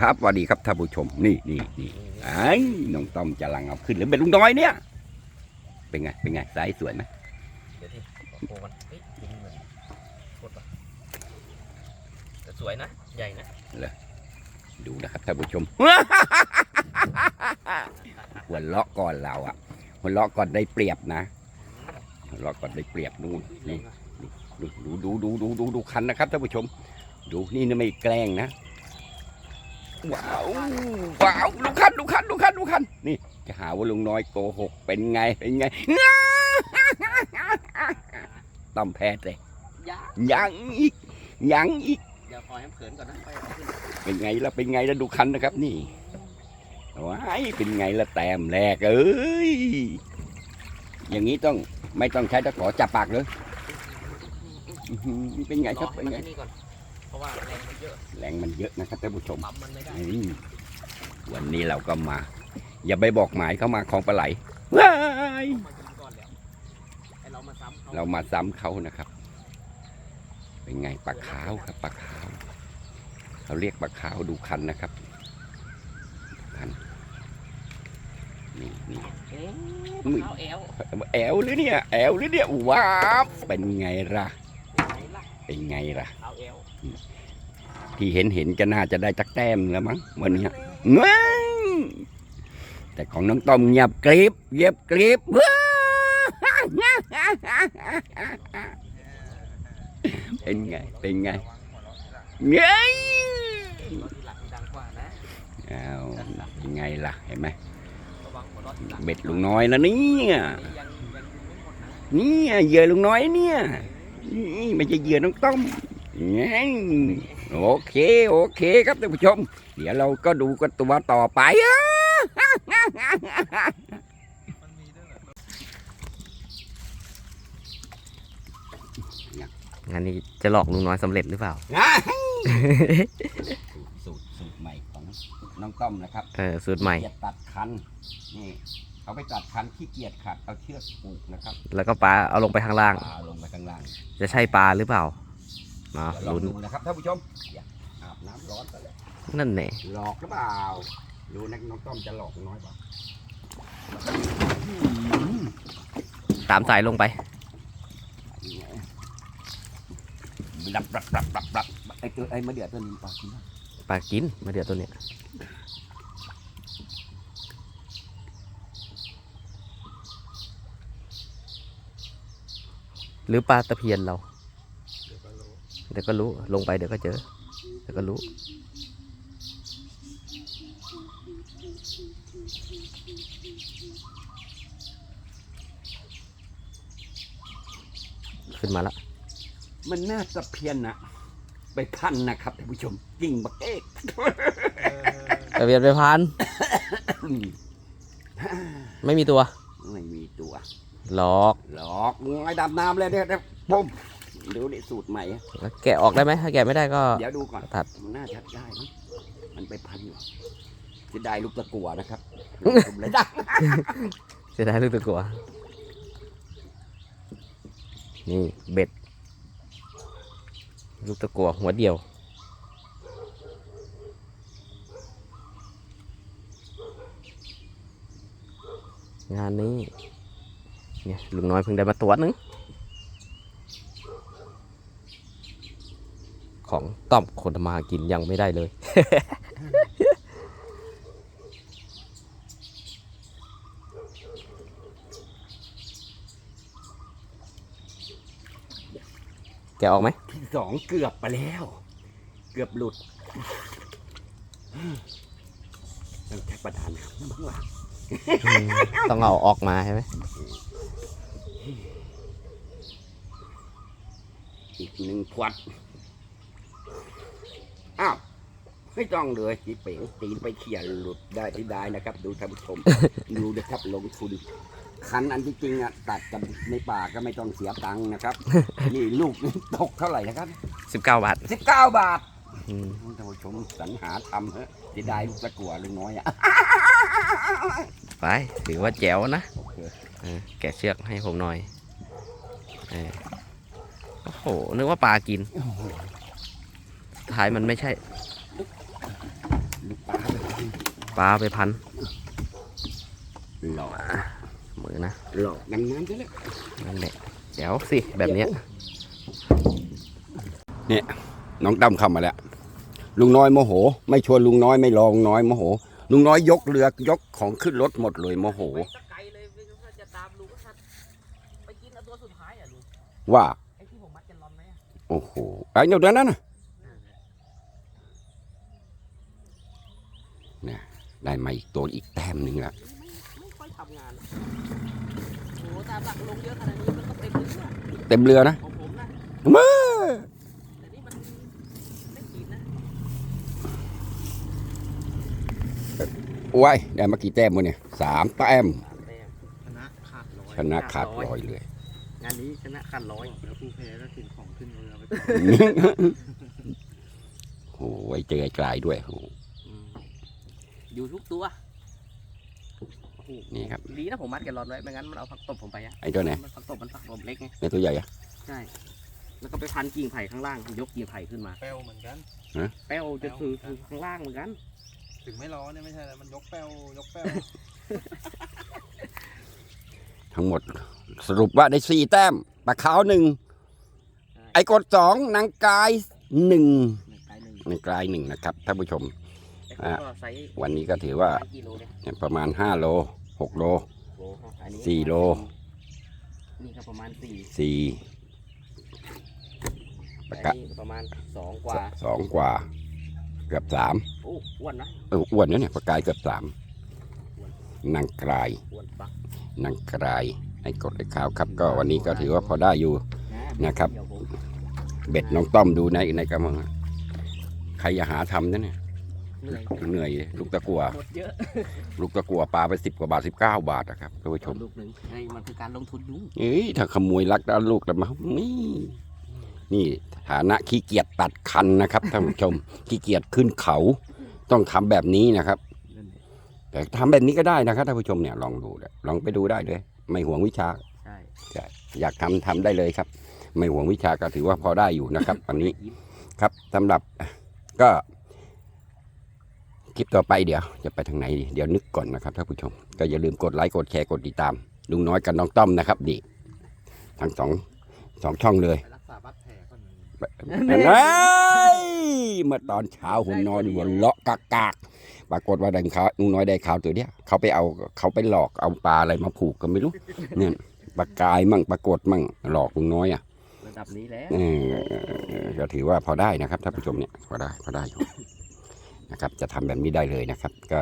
ครับสวัสดีครับท่านผู้ชม นี่นี่นี่ไอ้น้องต้อมจะลังเอาขึ้นหรือเป็นลุงน้อยเนี่ย เป็นไง เป็นไงสายสวยไหมเดี๋ยวที่โอ้มันเฮ้ยยิงเหมือนโคตรปะแต่สวยนะ ใหญ่นะดูนะครับท่านผู้ชม หัวเราะก่อนเราอะหัวเราะก่อนได้เปรียบนะหัวเราะก่อนได้เปรียบนู่นนี่ดูดูดูดูดูดูดูคันนะครับท่านผู้ชม ดูนี่นะไม่แกล้งนะ ว้าวว้าวดูคันดูคันดูคันดูคันนี่จะหาว่าลุงน้อยโกหกเป็นไงเป็นไงต้อมแพ้เลยยายังอีกยังอีกอย่าปล่อยให้เขินก่อนนะไปเอาขึ้นเป็นไงล่ะเป็นไงล่ะดูคันนะครับ นี่ว้ายเป็นไงล่ะแต้มแรกเอ้ยอย่างนี้ต้องไม่ต้องใช้ตะขอจับปากเลยอื้อหือเป็นไงรครัอบให้เป็นมันไงไอ้นี่ก่อนเพราะว่าแรงมันเยอะ แรงมันเยอะนะครับท่านผู้ชมปั๊มมันไม่ได้อืมวันนี้เราก็มา อย่าไปบอกหมายเข้ามาของปลาไหลว้ายมันจะก่อนแล้วไอเรามาซ้ำเขาเรามาซ้ำเขานะครับ เป็นไงปลาขาวครับปลาขาวเขาเรียกปลาขาวดูคันนะครับคันนี่นี่เอ๊ะมึงเท้าแอลแอวหรือเนี่ย แอวหรือเนี่ยว้าวเป็นไงล่ะไหนล่ะ เป็นไงล่ะเที่เห็นเห็นจะน่าจะได้จักแต้มแล้วมั้งวันนี้เง้ยแต่ของน้องต้อมเงียบกริบเงียบกริบว้าวเป็นไง เป็นไงเงยหัวที่หลังดังกว่านะอ้าวเป็นไงล่ะ เห็นไหมเบ็ดลุงน้อยแล้วเนี่ยนี่ยังยังดึงไม่หมดนะเนี่ยเหยื่อลุงน้อยเนี่ย นี่ไม่ใช่เหยื่อน้องต้อมงั้ โอเค โอเคครับท่านผู้ชม เดี๋ยวเราก็ดูกันตัวต่อไปอะงานนี้จะหลอกลุงน้อยสำเร็จหรือเปล่า สูตรสูตรใหม่ของน้องต้อมนะครับเออสูตรใหม่เกียดตัดคันนี่เขาไปตัดคันขี้เกียจขัดเอาเชือกผูกนะครับ แล้วก็ปลาเอาลงไปข้างล่าง ปลาลงไปข้างล่าง จะใช่ปลาหรือเปล่า มาเดี๋ยวลองลุ้นดูนะครับท่านผู้ชมอย่าอาบน้ำร้อนไปเลยนั่นแน่หลอกหรือเปล่ารู้นะน้องต้อมจะหลอกน้อยเปล่าตามสายลงไปดับดับดับดับดับไอ้ตัวไอ้มะเดื่อตัวนี้ปลากินได้ปลากินมาเดี๋ยวตัวเนี้ยหรือปลาตะเพียนเรา เดี๋ยวก็รู้ลงไปเดี๋ยวก็เจอ เดี๋ยวก็รู้ ขึ้นมาแล้วมันน่าจะเพี้ยนนะไปพันนะครับท่านผู้ชมกิ่งบักเอกตะเพียนไปพัน ไม่มีตัว ไม่มีตัว หลอก หลอกมึงไอ้ดำน้ำเลยเดี๋ยว เดี๋ยวปุ๊บดูดิสูตรใหม่อะแล้วแกะออกได้ไหมถ้าแกะไม่ได้ก็ เดี๋ยวดูก่อนตัด มันน่าจะได้มั้งมันไปพันอยู่จะได้ลูกตะกัวนะครับผมเลยได้เสียดายลูกตะกัวนี่เบ็ด ลูกตะกัวหัวเดียว งานนี้เนี่ยลุงน้อยเพิ่งได้มาตัวหนึง ของต้อมคนทำมาหากินยังไม่ได้เลย แกะออกไหมที่สองเกือบไปแล้ว เกือบหลุดต้องใช้ประดานครับบ้างล่ะอืมต้องเอาออกมาใช่ไหมอีกหนึ่งขวด อ้าวไม่ต้องเลยจีเป๋งตีนไปเขี่ยหลุดได้ที่ได้นะครับ ดูท่านผู้ชม ดูนะครับลงทุน คันอันที่จริงอะตัดกันในป่าก็ไม่ต้องเสียตังค์นะครับ นี่ลูกนี่ตกเท่าไหร่นะครับสิบเก้าบาทสิบเก้าบาทอืมท่านผู้ชมสรรหาทำเฮ้ยจะได้ลูกตะกัวลุงน้อยอะไปถือว่าแจ๋วนะโอเคเออแกะเชือกให้ผมหน่อยเออโอ้โหนึกว่าปลากิน ท้ายมันไม่ใช่ลึกปลาไปพันหลอกมือนะหลอกดำน้ำซะแล้วนั่นแหละเดี๋ยวสิแบบเนี้ยน้องตั้มเข้ามาแล้ว ลุงน้อยโมโห ไม่ชวนลุงน้อยไม่รอลุงน้อยโมโห ลุงน้อยยกเรือยกของขึ้นรถหมดเลยโมโหไปสักไกลเลยถ้าจะตามลุงก็ทันไปกินเอาตัวสุดท้ายอะลุงว่าไอ้ที่ผมมัดแกันลอนไหมอะโอ้โหไอ้เดี๋ยวนั้นน่ะเนี่ย ได้มาอีกตัวอีกแต้มหนึ่งละไม่ไม่ค่อยทำงานอะโอ้โหตามหลักลงเยอะขนาดนี้มันก็เต็มเลยอะเต็มเรือนะของผมนะเมื่อแต่นี่มันไม่กินนะว้ายได้มากี่แต้มวะเนี่ยสามแต้มสามแต้มชนะขาดร้อยชนะขาดลอยเลย งานนี้ชนะขั้นร้อยแล้วผู้แพ้ก็กินของขึ้นเรือไปโอ้ยเจอไอ้กลายด้วยโอ้โหอืม อยู่ทุกตัวโอ้โหนี่ครับ ดีนะผมมัดแกันลอนไว้ไม่งั้นมันเอาผักตบผมไปอะไอ้ตัวไหนมันผักตบมันผักตบเล็กไงไอ้ตัวใหญ่อะใช่แล้วก็ไปพันกิ่งไผ่ข้างล่าง ยกกิ่งไผ่ขึ้นมาแป้วเหมือนกัน แป้วจะคือคือข้างล่างเหมือนกัน ถึงไม่ร้อนเนี่ยไม่ใช่แล้วมันยกแป้วยกแป้วทั้งหมด สรุปว่าได้สี่แต้มปลาขาวหนึ่งไอ้กดสองนางกายหนึ่งหนึ่งไกลหนึ่งนางกายหนึ่งนะครับท่านผู้ชมไอ้คนก็ไซส์วันนี้ก็ถือว่าไซส์กิโลเนี่ยประมาณ5โล6โลโลครับอันนี้สี่โลนี่ก็ประมาณสี่4ปแต่ระกาศนี่ประมาณสองกว่าสองกว่า เกือบสามโอ้อ้วนนะเอออ้วนนะเนี่ยปลากายเกือบสามนางกลายอ้วนปักนางกลายไอ้กดไอ้ขาวครับ ก็วันนี้ก็ถือว่าพอได้อยู่นะครับเดี๋ยวผมเบ็ดน้องต้อมดูในในกระมังใครอย่าหาทำนะเนี่ย เหนื่อยเหนื่อยลูกตะกัว หมดเยอะลูกตะกัวปลาไปสิบกว่าบาทสิบเก้าบาทนะครับท่านผู้ชมลูกหนึ่งไอ้มันคือการลงทุนยุ่งเอ้ยถ้าขโมยลักแล้วลูกแล้วมานี่ นี่ฐานะขี้เกียจตัดคันนะครับท่านผู้ชมขี้เกียจขึ้นเขา ต้องทำแบบนี้นะครับ แต่ทำแบบนี้ก็ได้นะครับท่านผู้ชมเนี่ยลองดูเลยลองไปดูได้เลย ไม่ห่วงวิชาใช่อยากทำทำได้เลยครับ ไม่ห่วงวิชาก็ถือว่าพอได้อยู่นะครับวันนี้ครับสำหรับก็ คลิปต่อไปเดี๋ยวจะไปทางไหนดีเดี๋ยวนึกก่อนนะครับท่านผู้ชม ก็อย่าลืมกดไลค์กดแชร์กดติดตามลุงน้อยกับน้องต้อมนะครับดีทั้งสองสองช่องเลยไปรักษาบาดแผลก่อนเฮ้ยเมื่อตอนเช้าหุ่นนอนหัวเลาะกากากปรากฏว่าดังเขาลุงน้อยได้ข่าวตัวเนี้ยเขาไปเอาเขาไปหลอกเอาปลาอะไรมาผูกกันไม่รู้เนี่ยปลากายมั่งปรากฏมั่งหลอกลุงน้อยอะระดับนี้แล้วเออก็ถือว่าพอได้นะครับท่านผู้ชมเนี่ยพอได้พอได้อยู่ นะครับ จะทำแบบนี้ได้เลยนะครับ ก็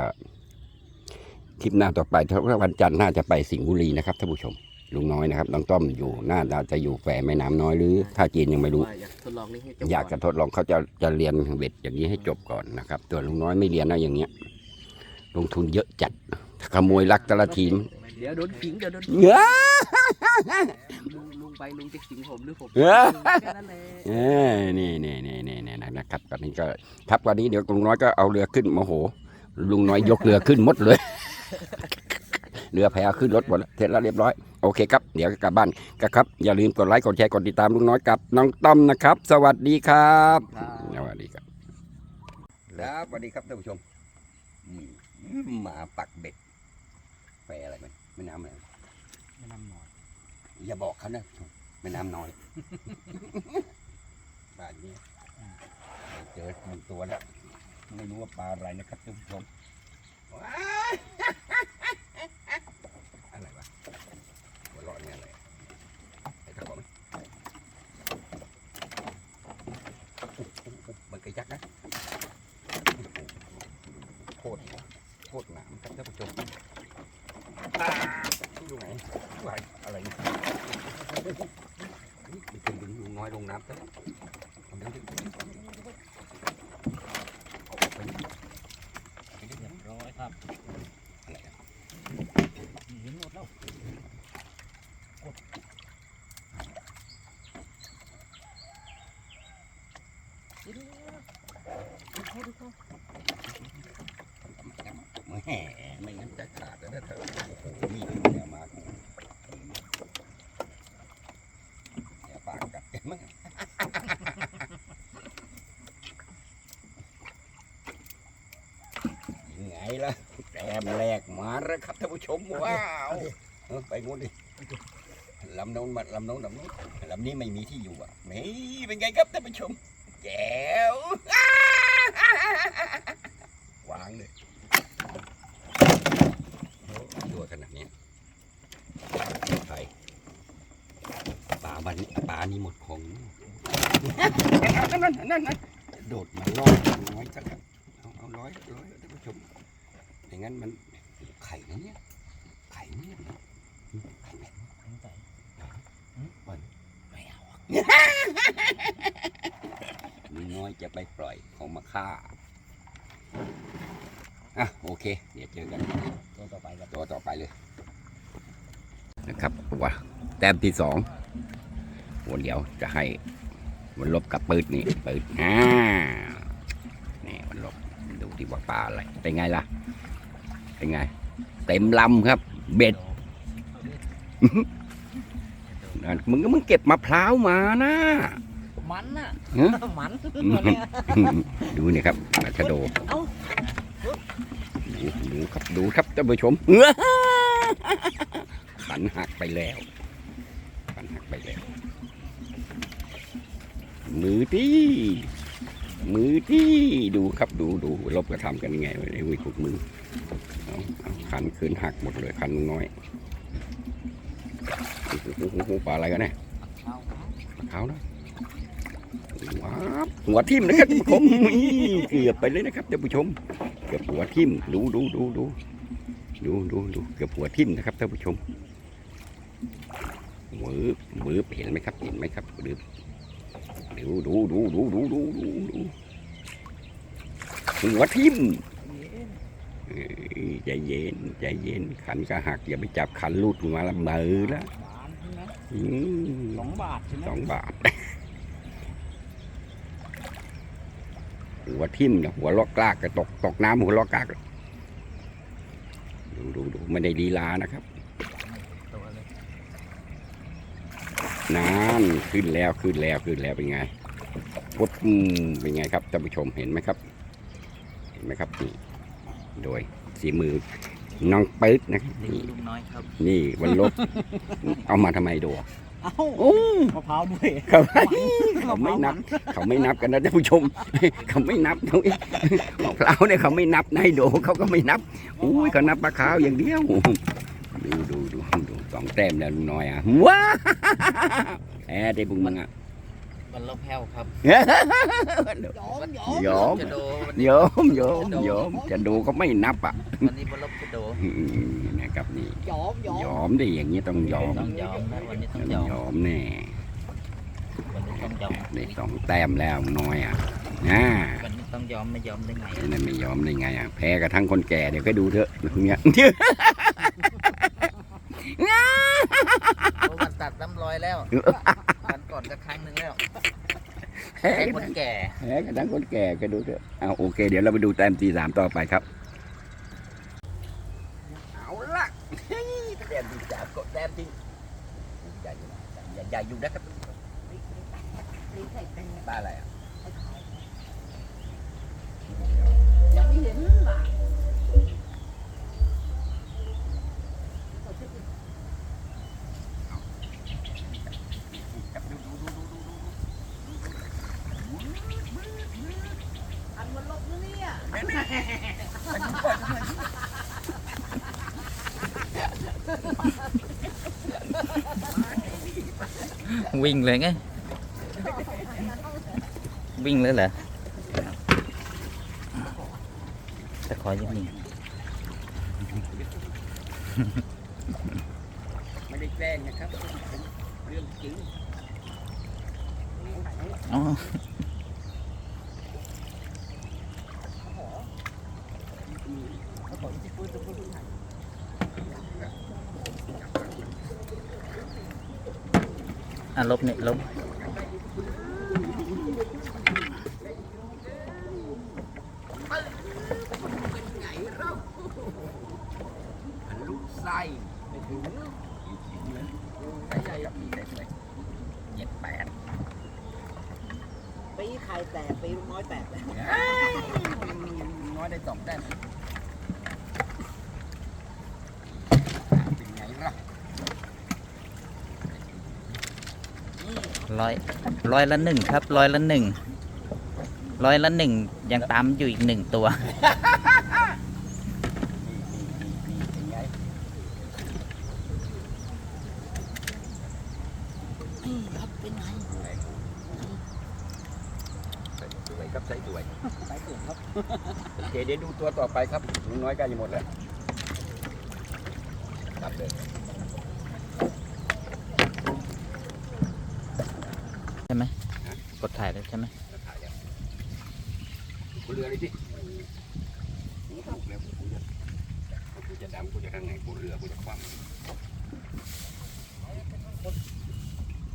คลิปหน้าต่อไปถ้าวันจันทร์น่าจะไปสิงห์บุรีนะครับท่านผู้ชมลุงน้อยนะครับน้องต้อมอยู่น่าจะอยู่แฝแม่น้ำน้อยหรือท่าจีนยังไม่รู้ว่าอยากทดลองนี่ให้จบอยากจะทดลองเขาจะจะเรียนเบ็ดอย่างนี้ให้จบก่อนนะครับตัวลุงน้อยไม่เรียนนะอย่างเงี้ย ลงทุนเยอะจัดขโมยลักแต่ละทีมเดี๋ยวโดนขิงเดี๋ยวโดน เงื้อลุงลุงไปลุงจะขิงผมหรือผมเอ้ยแค่นั้นแหละเอ้ยนี่นี่นี่นี่นี่นะครับตอนนี้ก็ครับวันนี้เดี๋ยวลุงน้อยก็เอาเรือขึ้นโมโห ลุงน้อยยกเรือขึ้นหมดเลย เรือแพขึ้นรถหมดแล้วเสร็จแล้วเรียบร้อยโอเคครับเดี๋ยวกลับบ้านก็ครับอย่าลืมกดไลค์กดแชร์กดติดตามลุงน้อยกับน้องต้อมนะครับ สวัสดีครับครับสวัสดีครับครับสวัสดีครับท่านผู้ชมอืมหมาปักเบ็ดไปอะไรมันไม่น้ำอะไรไม่นำหน่อย อย่าบอกเขานะแม่น้ำน้อยบ้านนี้เจอหนึ่งตัวแล้วไม่รู้ว่าปลาอะไรนะครับท่านผู้ชมว้ายอะไรวะหัวเราะเนี่ยอะไรไอ้ตะกอนมันกระยักนะโคตรโคตรหนามครับท่านผู้ชมอ่าดูไหนไหวอะไรเนี่ย นี่เป็นดึงลุง น้อยลงน้ำซะแล้วเอาดึงดึงดึงเอาออกไปนี่ไปดึง เรียบร้อยครับ อะไรอะ เห็นหมดแล้ว แหมไม่งั้นจะขาดแล้วนะเธอโอ้โหนี่เนี่ยมากูเดี๋ยวปากกัดกันมั้งยังไง ล่ะแต้ มแรกมาแล้วครับท่านผู้ชมว้าวเออไปงูนดิลำโน้นมาลำโน้นลำโน้นลำนี้ไม่มีที่อยู่อะนี่เป็นไงครับท่านผู้ชมแจ๋ววางเลยโอ้ตัวขนาดเนี้ยไปปลาบันนี้ปลานี่หมดของนั่นนั่นนั่นนั่นโดดมาล่อน้อยจังครับเอาเอาร้อยร้อยท่านผู้ชม อย่างนั้นมันไข่นะเนี่ยไข่เนี่ยนะไข่แม่ไม่เอาอะมีน้อยจะไปปล่อยของมาฆ่าอะโอเค เดี๋ยวเจอกันตัวต่อไปกับตัวต่อไปเลย นะครับว่าแต้มที่สองวันเดี๋ยวจะให้มันลบกับปืดนี่ปืดอ่านี่มันลบดูที่ว่าปลาอะไรเป็นไงล่ะ เป็นไง เต็มลำครับ เบ็ดนั่นมึงก็มึงเก็บมะพร้าวมานะมันน่ะฮะมันดูนี่ครับมาชะโดเอ้าดูดูครับดูครับท่านผู้ชมขันหักไปแล้วขันหักไปแล้ว มือที่มือที่ดูครับดูดูลบกระทำกันยังไงไอ้วิขุดมือ ขันคืนหักหมดเลยขันน้อยโอ้โหโอ้โหปลาอะไรกันเนี่ยขาวนะว้าวหัวทิ่มนะครับท่านผู้ชมเกือบไปเลยนะครับท่านผู้ชม เกือบหัวทิ่มดูดูดูดูดูดูดูเกือบหัวทิ่มนะครับท่านผู้ชมมือมือเห็นไหมครับเห็นไหมครับดูดูดูดูดูดูดูดูหัวทิ่ม ใจเย็นใจเย็นขันก็หัก อย่าไปจับขันลูดมาละเมือละบานใช่ไหมอืมสองบาทใช่ไหมสองบาทหัวทิ่มนะหัวลอกกลากก็ตกตกน้ำหัวลอกกลากดูดูดูไม่ได้ลีลานะครับตัวเลยนานขึ้นแล้วขึ้นแล้วขึ้นแล้วเป็นไงปุ๊บอืมเป็นไงครับท่านผู้ชมเห็นไหมครับ เห็นไหมครับนี่ โดยสีมือน้องปื๊ดนะครับนี่นี่ลูกน้อยครับ นี่วันลบ เอามาทำไมดูเอ้าโอ้มะพร้าวด้วยเขาเขาไม่นับ เขาไม่นับกันนะท่านผู้ชม เขาไม่นับเขามะพร้าวเนี่ยเขาไม่นับนายโดเขาก็ไม่นับอุ้ยเขานับปลาขาวอย่างเดียวดูดูดูดูสองแต้มแล้วลุงน้อยอะว้าแอบได้บุงมึงอะ มันลบแพ้วครับยอมจะโดวันโยนี้มโยมโยมจะดูเขาไม่นับอะวันนี้มันลบจะโดอืมนะครับนี่ยอมยอมยอมดิอย่างนี้ต้องยอมต้องยอมนะวันนี้ต้องต้องยอมยอมแน่วันนี้ต้องยอมได้สองแต้มแล้วลุงน้อยอะอ่าวันนี้ต้องยอมไม่ยอมได้ไงนั่นไม่ยอมได้ไงอะแพ้กระทั่งคนแก่เดี๋ยวก็ดูเถอะตรงเนี้ยเพราะมันตัดน้ำรอยแล้ว วันก่อนก็ครั้งหนึ่งแล้วแพ้ไอ้กคระนแก่แพ้กระทั่งคนแก่ก็ดูเถอะเอาโอเค เดี๋ยวเราไปดูแต้มที่สามต่อไปครับ เอาละเฮ้ยแต้มที่สามกดแต้มที่ใหญ่อยู่นะใหญ่ใหญ่อยู่นะครับบ้าอะไรอะยังไม่เห็นหลังครับดูดูดูดูดูดู อันมันลบนะเนี่ย วิ่งเลยไง วิ่งเลยเหรอจะขอยังมีไม่ได้แกล้งนะครับ เรื่องจริงอ๋ออะลบเนี่ย អាលុបនេះលុប ร้อยละหนึ่งครับร้อยละหนึ่งร้อยละหนึ่งยังตามอยู่อีกหนึ่งตัว นี่ครับเป็นไงสวยครับใส่สวยไปเถอะครับโอเคเดี๋ยวดูตัวต่อไปครับลุงน้อยใกล้จะหมดแล้วครับเลย ใช่ไหมกดถ่ายแล้ว ใช่ไหมกูเรือเลยสิกูถูกแล้วกูจะกูจะดำกูจะข้างไหนกูเรือกูจะคว่ำ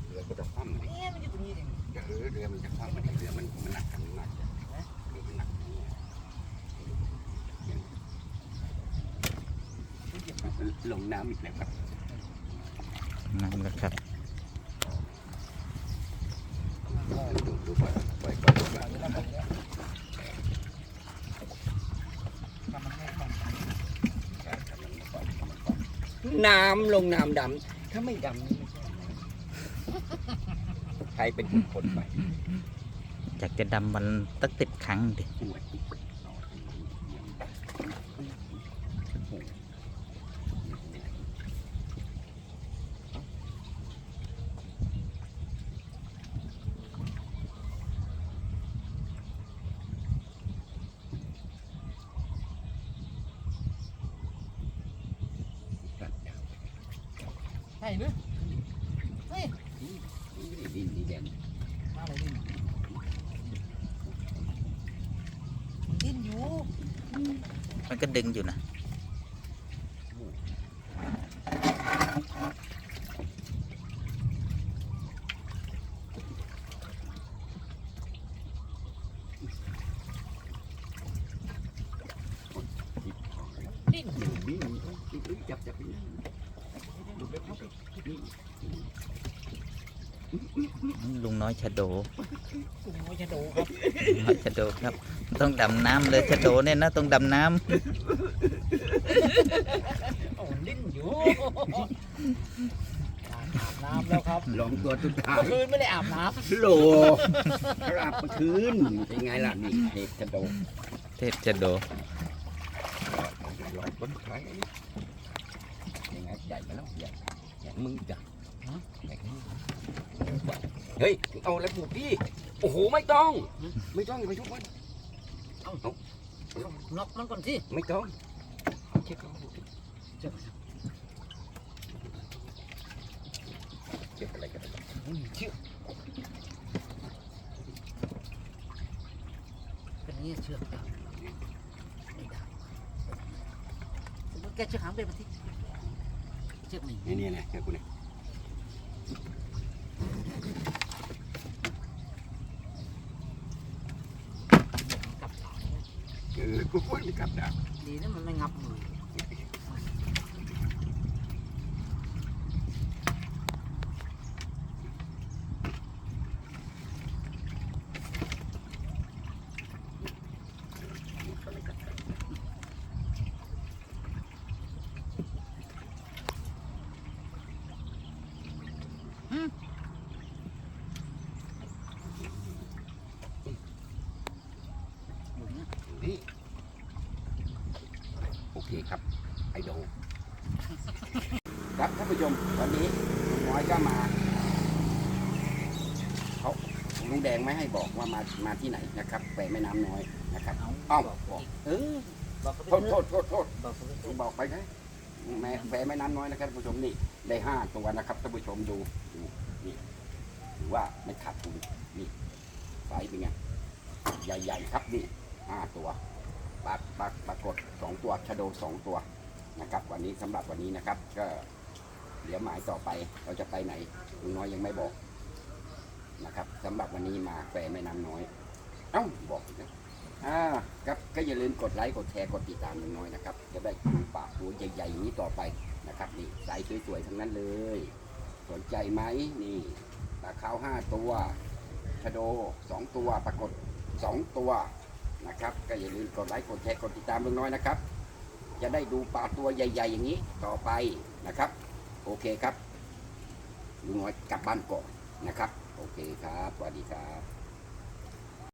เรือกูจะคว่ำเนี่ยมันอยู่ตรงนี้เองเออเรือมันจะคว่ำมันดิเรือมันมันหนักกันมากจ้ะเรือมันหนักอย่างเงี้ลงน้ำอีกแล้วครับนั่นแหละครับ ดูดูปล่อยปล่อยปล่อยปล่อย น้ำลงน้ำดำถ้าไม่ดำนี่ไม่ใช่น้ำใครเป็นคนคนไปอยากจะดำมันตักติดครั้งดิ อวดอีกกัดดาว ใช่หรือ ดินดีแดง มาเลยดิ้นดิ้นอยู่ มันก็ ดึงอยู่นะดิ้นดิ้นดิ้นดิ้นจับจับดิ้นดูเล็บดูเล็บดิ้นลุงน้อยชะโดกลุ่มว่าจะโดครับลุงน้อยชะโดครับ ต้องดำน้ำเลยชะโดเนี่ยนะต้องดำน้ โอ้ดิ้นอยู่อาบน้ำแล้วครับลองตัวสุดท้ายเมื่อคืนไม่ได้อาบน้โหลกลับมาคืนเป็นไงล่ะนี่เด็กกระโดดำเทพชะโดลองตัวสุดท้ายอันนี้ยังไงใหญ่ไปแล้วใหญ่ใหญ่มึงจับฮะใหญ่มึงเฮ้ยเอาอะไรปลูกดิโอ้โหไม่ต้อง ไม่ต้องอย่าไปทุกมันำล็อกมันก่อนสิไม่ต้อง เอาเช็คเอาเช็คเช็คอะ กูพูดไม่กลับดาบดีนะมันไม่งับมือนี่โอเคครับ ไอโด ครับท่านผู้ชมวันนี้ลุงน้อยก็มาเขาลุงแดงไม่ให้บอกว่ามามาที่ไหนนะครับแปแม่น้ำน้อยนะครับเอาเอ้าบอกบอกเออบอกเขาไปโทษเถโทอะษโทษโทษบอกเขาไปเถอะบอกไปนะแม่แปแม่น้ำน้อยนะครับท่านผู้ชมนี่ได้ห้าตัวนะครับท่านผู้ชมดูดูนี่ถือว่าไม่ขาดทุนนี่ไซส์เป็นไงใหญ่ๆครับนี่ห้าตัวปลาปลาปรากฏสองตัวชะโดสองตัวนะครับ วันนี้สำหรับวันนี้นะครับ ก็ เดี๋ยวหมายต่อไปเราจะไปไหนลุงน้อยยังไม่บอกนะครับสำหรับวันนี้มาแฝแม่น้ำน้อย เอ้าบอกนะอ่าครับก็อย่าลืมกดไลค์กดแชร์กดติดตามลุงน้อยนะครับจะได้ดูปลาตัวใหญ่ๆอย่างนี้ต่อไปนะครับนี่ใสสวยๆทั้งนั้นเลย สนใจไหมนี่ปลาขาวห้าตัวชะโดสองตัวปรากฏสองตัวนะครับก็อย่าลืมกดไลค์กดแชร์กดติดตามลุงน้อยนะครับ จะได้ดูปลาตัวใหญ่ ๆ อย่างนี้ต่อไปนะครับ โอเคครับลุงน้อยกลับบ้านก่อนนะครับ โอเคครับสวัสดีครับ